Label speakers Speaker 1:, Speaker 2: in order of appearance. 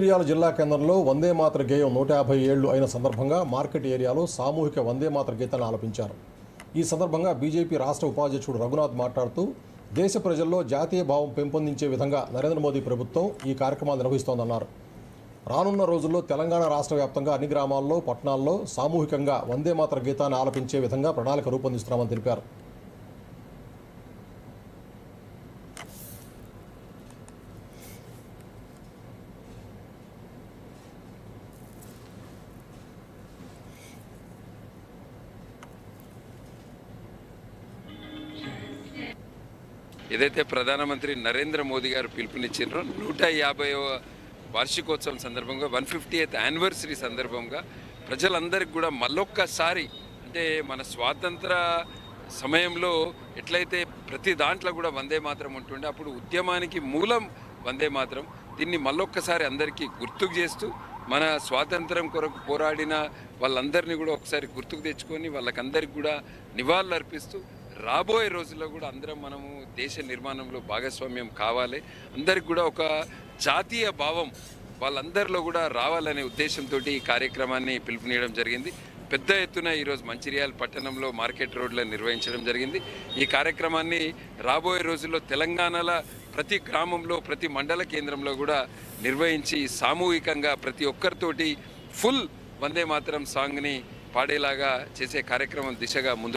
Speaker 1: మంచిర్యాల జిల్లా కేంద్రంలో వందే మాతర గేయం నూట యాభై ఏళ్ళు అయిన సందర్భంగా మార్కెట్ ఏరియాలో సామూహిక వందే మాతర గీతాన్ని ఆలపించారు. ఈ సందర్భంగా బీజేపీ రాష్ట్ర ఉపాధ్యక్షుడు రఘునాథ్ మాట్లాడుతూ దేశ ప్రజల్లో జాతీయ భావం పెంపొందించే విధంగా నరేంద్ర మోదీ ప్రభుత్వం ఈ కార్యక్రమాలు నిర్వహిస్తోందన్నారు. రానున్న రోజుల్లో తెలంగాణ రాష్ట్ర వ్యాప్తంగా అన్ని గ్రామాల్లో పట్టణాల్లో సామూహికంగా వందే మాతర గీతాన్ని ఆలపించే విధంగా ప్రణాళిక రూపొందిస్తున్నామని తెలిపారు.
Speaker 2: ఏదైతే ప్రధానమంత్రి నరేంద్ర మోదీ గారు పిలుపునిచ్చిండ్రో నూట యాభైవ వార్షికోత్సవం సందర్భంగా వన్ ఫిఫ్టీ ఎయిత్ యానివర్సరీ సందర్భంగా ప్రజలందరికీ కూడా మళ్ళొక్కసారి అంటే మన స్వాతంత్ర సమయంలో ఎట్లయితే ప్రతి దాంట్లో కూడా వందే మాత్రం ఉంటుండే అప్పుడు ఉద్యమానికి మూలం వందే మాత్రం. దీన్ని మళ్ళొక్కసారి అందరికీ గుర్తుకు చేస్తూ మన స్వాతంత్రం కొరకు పోరాడిన వాళ్ళందరినీ కూడా ఒకసారి గుర్తుకు తెచ్చుకొని వాళ్ళకందరికి కూడా నివాళులు అర్పిస్తూ రాబోయే రోజుల్లో కూడా అందరం మనము దేశ నిర్మాణంలో భాగస్వామ్యం కావాలి. అందరికి కూడా ఒక జాతీయ భావం వాళ్ళందరిలో కూడా రావాలనే ఉద్దేశంతో ఈ కార్యక్రమాన్ని పిలుపునియడం జరిగింది. పెద్ద ఎత్తున ఈరోజు మంచిర్యాల పట్టణంలో మార్కెట్ రోడ్లో నిర్వహించడం జరిగింది. ఈ కార్యక్రమాన్ని రాబోయే రోజుల్లో తెలంగాణలో ప్రతి గ్రామంలో ప్రతి మండల కేంద్రంలో కూడా నిర్వహించి సామూహికంగా ప్రతి ఒక్కరితోటి ఫుల్ వందే మాతరం సాంగ్ని పాడేలాగా చేసే కార్యక్రమం దిశగా ముందు